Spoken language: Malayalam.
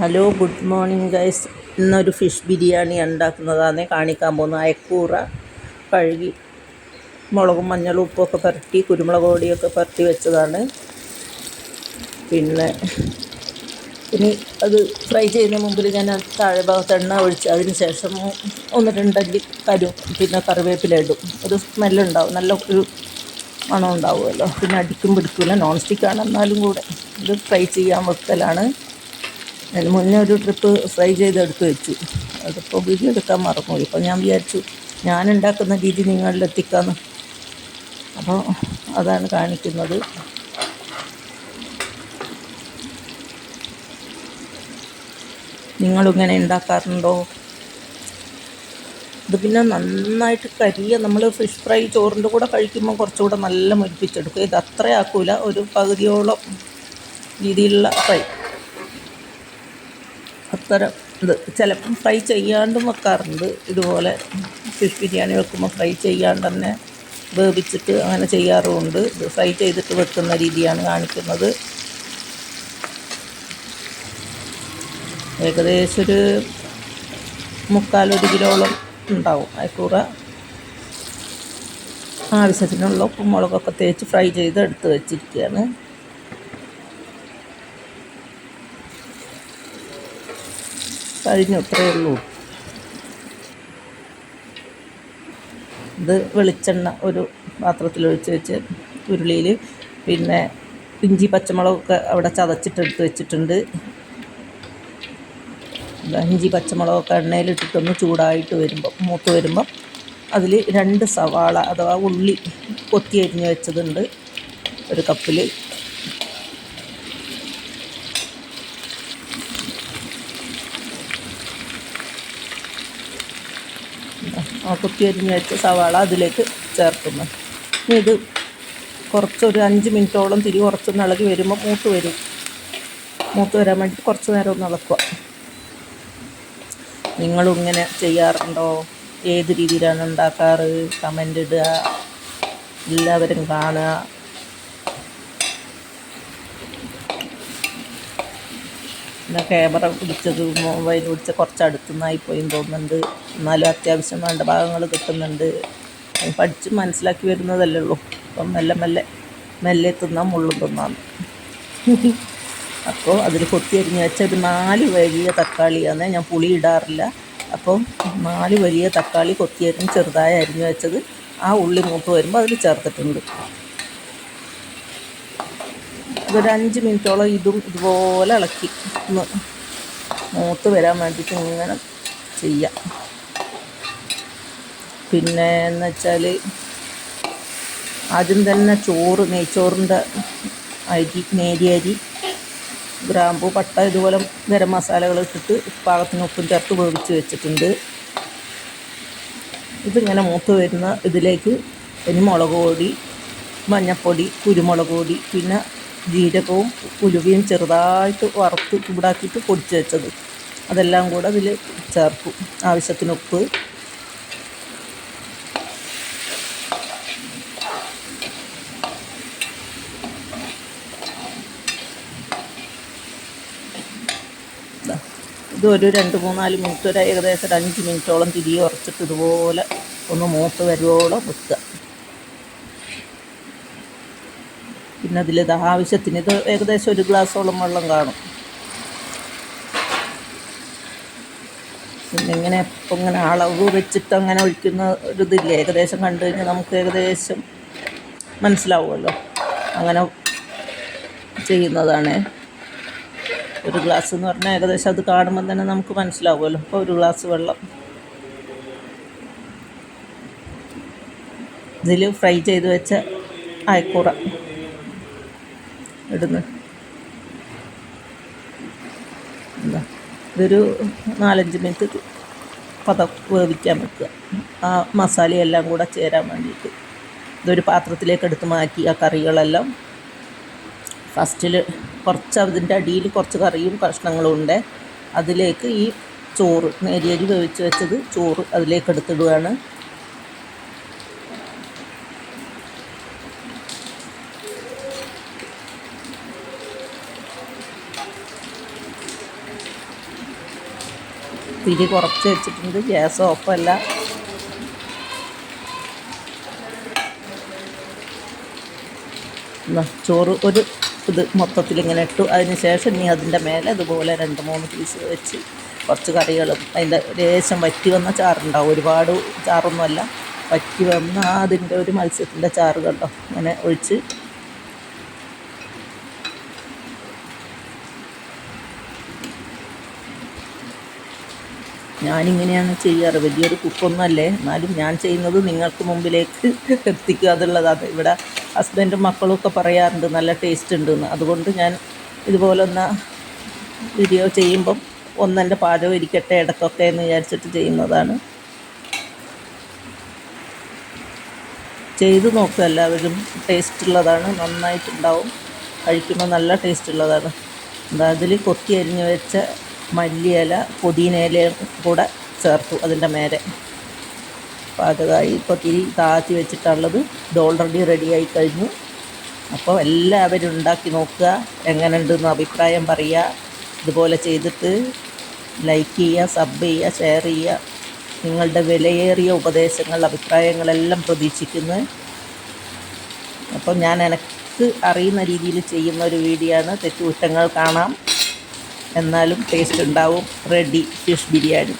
ഹലോ ഗുഡ് മോർണിംഗ് ഗൈസ് ഇന്നൊരു ഫിഷ് ബിരിയാണി ഉണ്ടാക്കുന്നതാണ് കാണിക്കാൻ പോകുന്നത്. അയക്കൂറ കഴുകി മുളകും മഞ്ഞളും ഉപ്പൊക്കെ പുരട്ടി കുരുമുളക് പൊടിയൊക്കെ പുരട്ടി വെച്ചതാണ്. പിന്നെ ഇനി അത് ഫ്രൈ ചെയ്യുന്ന മുമ്പിൽ ഞാൻ താഴെ ഭാഗത്ത് എണ്ണ ഒഴിച്ച് അതിന് ശേഷം ഒന്ന് രണ്ടല്ലി തരും. പിന്നെ കറിവേപ്പില ഇടും. ഒരു സ്മെല്ലുണ്ടാവും. നല്ല ഒരു മണം ഉണ്ടാവുമല്ലോ പിന്നെ അടിക്കും പിടിക്കില്ല നോൺ സ്റ്റിക്കാണ് എന്നാലും കൂടെ ഇത് ഫ്രൈ ചെയ്യാൻ വെക്കലാണ്. അതിന് മുന്നേ ഒരു ട്രിപ്പ് ഫ്രൈ ചെയ്തെടുത്ത് വെച്ചു. അതിപ്പോൾ വീഡിയോ എടുക്കാൻ മറന്നുപോയി. ഇപ്പോൾ ഞാൻ വിചാരിച്ചു ഞാൻ ഉണ്ടാക്കുന്ന രീതി നിങ്ങളിൽ എത്തിക്കാമെന്ന് അപ്പോൾ അതാണ് കാണിക്കുന്നത്. നിങ്ങളിങ്ങനെ ഉണ്ടാക്കാറുണ്ടോ? ഇത് പിന്നെ നന്നായിട്ട് കരിയ. നമ്മൾ ഫിഷ് ഫ്രൈ ചോറിന്റെ കൂടെ കഴിക്കുമ്പോൾ കുറച്ചുകൂടെ നല്ല മുരിപ്പിച്ചെടുക്കും. ഇത് അത്ര ആക്കൂല. ഒരു പകുതിയോളം രീതിയിലുള്ള ഫ്രൈ അത്തരം ഇത് ചിലപ്പം ഫ്രൈ ചെയ്യാണ്ടും വെക്കാറുണ്ട്. ഇതുപോലെ ഫിഷ് ബിരിയാണി വെക്കുമ്പോൾ ഫ്രൈ ചെയ്യാണ്ട് തന്നെ വേവിച്ചിട്ട് അങ്ങനെ ചെയ്യാറുമുണ്ട്. ഇത് ഫ്രൈ ചെയ്തിട്ട് വെക്കുന്ന രീതിയാണ് കാണിക്കുന്നത്. ഏകദേശം ഒരു മുക്കാലൊരു കിലോളം ഉണ്ടാവും അയക്കൂറ ആവശ്യത്തിനുള്ള ഉപ്പും മുളകൊക്കെ തേച്ച് ഫ്രൈ ചെയ്ത് എടുത്ത് വെച്ചിരിക്കുകയാണ്. കഴിഞ്ഞു അത്രയേ ഉള്ളൂ. ഇത് വെളിച്ചെണ്ണ ഒരു പാത്രത്തിൽ ഒഴിച്ച് വെച്ച് ഉരുളിയിൽ പിന്നെ ഇഞ്ചി പച്ചമുളകൊക്കെ അവിടെ ചതച്ചിട്ടെടുത്ത് വെച്ചിട്ടുണ്ട്. ഇഞ്ചി പച്ചമുളകൊക്കെ എണ്ണയിലിട്ടിട്ടൊന്ന് ചൂടായിട്ട് വരുമ്പോൾ മൂത്ത് വരുമ്പം അതിൽ രണ്ട് സവാള അഥവാ ഉള്ളി കൊത്തി അരിഞ്ഞ് വെച്ചതുണ്ട് ഒരു കപ്പിൽ കുത്തി അരിഞ്ഞ് വെച്ച സവാള അതിലേക്ക് ചേർക്കുന്നു. ഇനി ഇത് കുറച്ചൊരു അഞ്ച് മിനിറ്റോളം തിരി കുറച്ച് ഇളകി വരുമ്പോൾ മൂത്ത് വരും. മൂത്ത് വരാൻ വേണ്ടി കുറച്ച് നേരം ഒന്ന് ഇളക്കുക. നിങ്ങളും ഇങ്ങനെ ചെയ്യാറുണ്ടോ? ഏത് രീതിയിലാണ് ഉണ്ടാക്കാറ്? കമന്റ് ഇടുക എല്ലാവരും കാണുക. പിന്നെ ക്യാമറ പിടിച്ചത് മൊബൈൽ പിടിച്ച് കുറച്ച് അടുത്തുനിന്നായി പോയി തോന്നുന്നുണ്ട്. എന്നാലും അത്യാവശ്യം വേണ്ട ഭാഗങ്ങൾ കിട്ടുന്നുണ്ട്. പഠിച്ച് മനസ്സിലാക്കി വരുന്നതല്ലേ ഉള്ളൂ. അപ്പം മെല്ലെ മെല്ലെ മെല്ലെ തിന്നാൻ മുള്ളും തിന്നാന്ന് അപ്പോൾ അതിൽ കൊത്തി അരിഞ്ഞ് വെച്ച ഒരു നാല് വലിയ തക്കാളിയാണ് ഞാൻ പുളി ഇടാറില്ല. അപ്പോൾ നാല് വലിയ തക്കാളി കൊത്തി അരിഞ്ഞ് ചെറുതായി അരിഞ്ഞ് വെച്ചത് ആ ഉള്ളി മൂത്ത് വരുമ്പോൾ അതിൽ ചേർത്തിട്ടുണ്ട്. ഇതൊരു അഞ്ച് മിനിറ്റോളം ഇതും ഇതുപോലെ ഇളക്കി ഒന്ന് മൂത്ത് വരാൻ വേണ്ടിയിട്ട് ഇങ്ങനെ ചെയ്യാം. പിന്നെ എന്ന് വെച്ചാൽ ആദ്യം തന്നെ ചോറ് നെയ്ച്ചോറിന്റെ അരി നേരിയ അരി ഗ്രാമ്പു പട്ട ഇതുപോലെ ഗരം മസാലകൾ ഇട്ടിട്ട് പാകത്തിന് ഉപ്പും ചേർത്ത് വേവിച്ച് വെച്ചിട്ടുണ്ട്. ഇതിങ്ങനെ മൂത്ത് വരുന്ന ഇതിലേക്ക് ഇനി മുളക് പൊടി മഞ്ഞൾപ്പൊടി കുരുമുളക് പൊടി പിന്നെ ജീരകവും ഉലുവയും ചെറുതായിട്ട് വറുത്ത് ചൂടാക്കിയിട്ട് പൊടിച്ച് വെച്ചത്. അതെല്ലാം കൂടെ അതിൽ ചേർക്കും. ആവശ്യത്തിന് ഉപ്പ്. ഇതൊരു രണ്ട് മൂന്നാൽ മിനിറ്റ് വരെ ഏകദേശം ഒരു അഞ്ച് മിനിറ്റോളം തിരികെ ഉറച്ചിട്ട് ഇതുപോലെ ഒന്ന് മൂത്ത് വരുവോളം വെക്കുക. പിന്നെ അതിൽ ഇത് ആവശ്യത്തിന് ഇത് ഏകദേശം ഒരു ഗ്ലാസ്സോളം വെള്ളം കാണും. പിന്നെ ഇങ്ങനെ ഇപ്പം ഇങ്ങനെ അളവ് വെച്ചിട്ട് അങ്ങനെ ഒഴിക്കുന്ന ഒരു ഇതില്ല ഏകദേശം കണ്ടു കഴിഞ്ഞാൽ നമുക്ക് ഏകദേശം മനസ്സിലാവുമല്ലോ. അങ്ങനെ ചെയ്യുന്നതാണ്. ഒരു ഗ്ലാസ് എന്ന് പറഞ്ഞാൽ ഏകദേശം അത് കാണുമ്പോൾ തന്നെ നമുക്ക് മനസ്സിലാവുമല്ലോ. അപ്പോൾ ഒരു ഗ്ലാസ് വെള്ളം. ഇതിൽ ഫ്രൈ ചെയ്ത് വെച്ച അയക്കൂറ. ഇടുന്നു എന്താ ഇതൊരു നാലഞ്ച് മിനിറ്റ് പത വേവിക്കാൻ വെക്കുക. ആ മസാലയെല്ലാം കൂടെ ചേരാൻ വേണ്ടിയിട്ട് ഇതൊരു പാത്രത്തിലേക്ക് എടുത്ത് മാറ്റി ആ കറികളെല്ലാം. ഫസ്റ്റിൽ കുറച്ച് അതിന്റെ അടിയിൽ കുറച്ച് കറിയും കഷ്ണങ്ങളും ഉണ്ട്. അതിലേക്ക് ഈ ചോറ് നേരിയരി വേവിച്ച് വെച്ചത് ചോറ് അതിലേക്ക് എടുത്തിടുകയാണ്. തിരി കുറച്ച് വെച്ചിട്ടുണ്ട് ഗ്യാസ് ഓഫല്ല. ചോറ് ഒരു ഇത് മൊത്തത്തിൽ ഇങ്ങനെ ഇട്ടു. അതിന് ശേഷം നീ അതിന്റെ മേലെ ഇതുപോലെ രണ്ട് മൂന്ന് പീസ് വെച്ച് കുറച്ച് കറികളും അതിന്റെ ലേശം വറ്റി വന്ന ചാറുണ്ടാവും. ഒരുപാട് ചാറൊന്നുമല്ല. വറ്റി വന്ന അതിന്റെ ഒരു മത്സ്യത്തിന്റെ ചാറ് കണ്ടോ? അങ്ങനെ ഒഴിച്ച് ഞാനിങ്ങനെയാണ് ചെയ്യാറ്. വലിയൊരു കുക്കൊന്നല്ലേ. എന്നാലും ഞാൻ ചെയ്യുന്നത് നിങ്ങൾക്ക് മുമ്പിലേക്ക് എത്തിക്കുക എന്നുള്ളതാണ്. ഇവിടെ ഹസ്ബൻഡും മക്കളും ഒക്കെ പറയാറുണ്ട് നല്ല ടേസ്റ്റ് ഉണ്ടെന്ന്. അതുകൊണ്ട് ഞാൻ ഇതുപോലൊന്ന് വീഡിയോ ചെയ്യുമ്പം ഒന്നെന്റെ പാചകം ഇരിക്കട്ടെ ഇടയ്ക്കൊക്കെ എന്ന് വിചാരിച്ചിട്ട് ചെയ്യുന്നതാണ്. ചെയ്ത് നോക്കുക എല്ലാവരും. ടേസ്റ്റ് ഉള്ളതാണ് നന്നായിട്ടുണ്ടാവും. കഴിക്കുമ്പോൾ നല്ല ടേസ്റ്റ് ഉള്ളതാണ്. എന്താ അതിൽ കൊത്തി അരിഞ്ഞ് വെച്ച മല്ലിയില പുതിനയിലയും കൂടെ ചേർത്തു അതിന്റെ മേലെ. പാചകമായി ഇപ്പോൾ തിരി താത്തി വെച്ചിട്ടുള്ളത് ഇത് ഓൾറെഡി റെഡിയായി കഴിഞ്ഞു. അപ്പോൾ എല്ലാവരും ഉണ്ടാക്കി നോക്കുക എങ്ങനെയുണ്ടെന്ന് അഭിപ്രായം പറയുക ഇതുപോലെ ചെയ്തിട്ട് ലൈക്ക് ചെയ്യുക സബ് ചെയ്യുക ഷെയർ ചെയ്യുക. നിങ്ങളുടെ വിലയേറിയ ഉപദേശങ്ങൾ അഭിപ്രായങ്ങളെല്ലാം പ്രതീക്ഷിക്കുന്നു. അപ്പോൾ ഞാൻ എനിക്ക് അറിയുന്ന രീതിയിൽ ചെയ്യുന്ന ഒരു വീഡിയോ ആണ്. തെറ്റുകുറ്റങ്ങൾ കാണാം. എന്നാലും ടേസ്റ്റ് ഉണ്ടാവും. Ready fish biryani.